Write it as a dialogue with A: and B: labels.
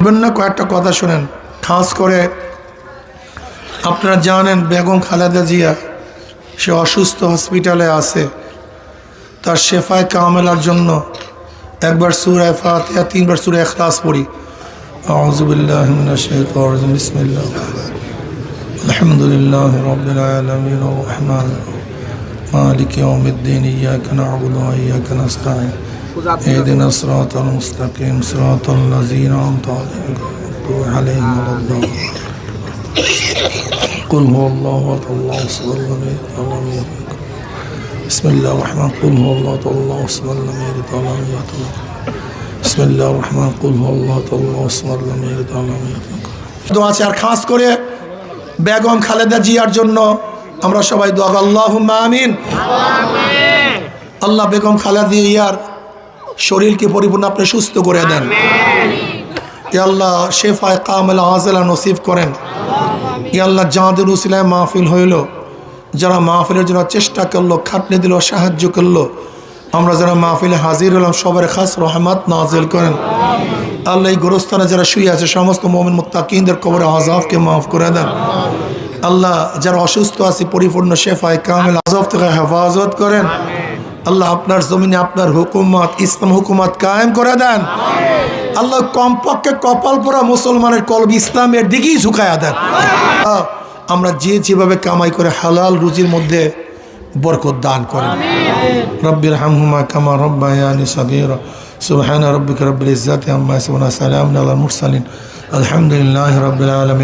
A: বলবেন না, কয়েকটা কথা শোনেন। খাস করে আপনারা জানেন, বেগম খালেদা জিয়া, সে অসুস্থ হসপিটালে আছে। তার শেফায় কামেলার জন্য একবার সুরায় ফাতিহা, তিনবার সুরে এখলাস পড়ি। আলহামদুলিল্লাহ اهدنا الصراط المستقيم صراط الذين أنعمت عليهم غير المغضوب عليهم ولا الضالين قل هو الله أحد الله الصمد لم يلد ولم يولد بسم الله الرحمن قل هو الله أحد الله الصمد لم يلد ولم يولد بسم الله الرحمن قل هو الله أحد الله الصمد لم يلد ولم يولد দোয়া আছে আর খাস করে বেগম খালেদা জিয়ার জন্য আমরা সবাই দোয়া আল্লাহ আমিন আল্লাহ বেগম খালেদা জিয়ার শরীরকে পরিপূর্ণ আপনি সুস্থ করে দেন। আল্লাহ শেফায় কামেলা আজেলা নসিব করেন। আল্লাহ জাঁদের উসিলায় মাহফিল হইল। যারা মাহফিলের জন্য চেষ্টা করল খাটনি দিল সাহায্য করল আমরা যারা মাহফিলে হাজির হলাম সবার খাস রহমত নাজেল করেন। আল্লাহ এই গোরস্থানে যারা শুয়ে আছে সমস্ত মোমিন মুত্তাকিনদের কবরে আজাবকে মাফ করে দেন। আল্লাহ যারা অসুস্থ আছে পরিপূর্ণ শেফায় কামেল আজব থেকে হেফাজত করেন। আল্লাহ আপনার জমিনে আপনার হুকুমত, ইসলাম হুকুমত কায়েম করে দেন। আল্লাহ কমপক্ষে কপাল পরা মুসলমানের কলব ইসলামের দিকেই ঝুঁকায়া দেন। আমরা যে যেভাবে কামাই করে হালাল রুজির মধ্যে বরকত দান করেন। রব্বির হামহুমা কামা রব্বায়ানি সগীরা। সুবহান রব্বিকা রব্বিল ইজ্জাতি আম্মা ইয়াসিফুন সালামুন আলাল মুরসালিন। আলহামদুলিল্লাহি রাব্বিল আলামিন।